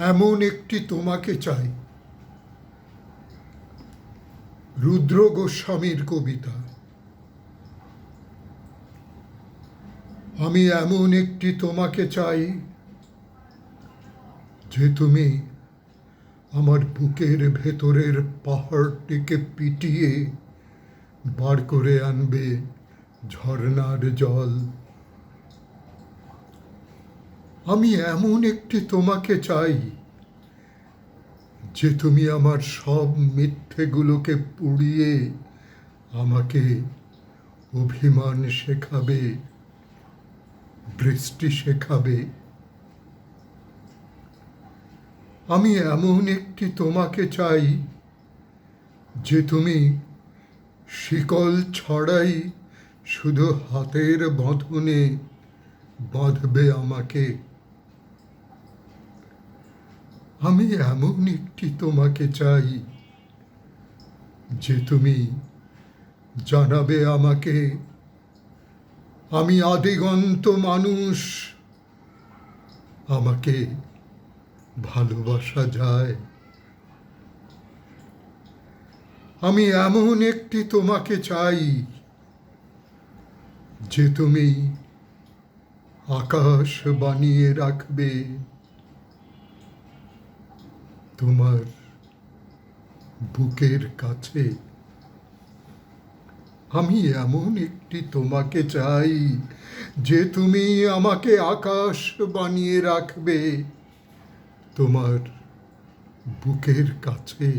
এমন একটি তোমাকে চাই। রুদ্র গোস্বামীর কবিতা। আমি এমন একটি তোমাকে চাই যে তুমি আমার বুকের ভেতরের পাহাড়টিকে পিটিয়ে বার করে আনবে ঝর্নার জল। আমি এমন একটি তোমাকে চাই যে তুমি আমার সব মিথ্যেগুলোকে পুড়িয়ে আমাকে অভিমান শেখাবে বৃষ্টি শেখাবে। আমি এমন একটি তোমাকে চাই যে তুমি শিকল ছড়াই শুধু হাতের বাঁধনে বাঁধবে আমাকে। আমি এমন একটি তোমাকে চাই যে তুমি জানাবে আমাকে। আমি আদিগন্ত মানুষ। আমাকে ভালোবাসা যায়। আমি এমন একটি তোমাকে চাই যে তুমি আকাশ বানিয়ে রাখবে। তোমার বুকের কাছে। আমি এমন একটি তোমাকে চাই, যে তুমি আমাকে আকাশ বানিয়ে রাখবে তোমার বুকের কাছে।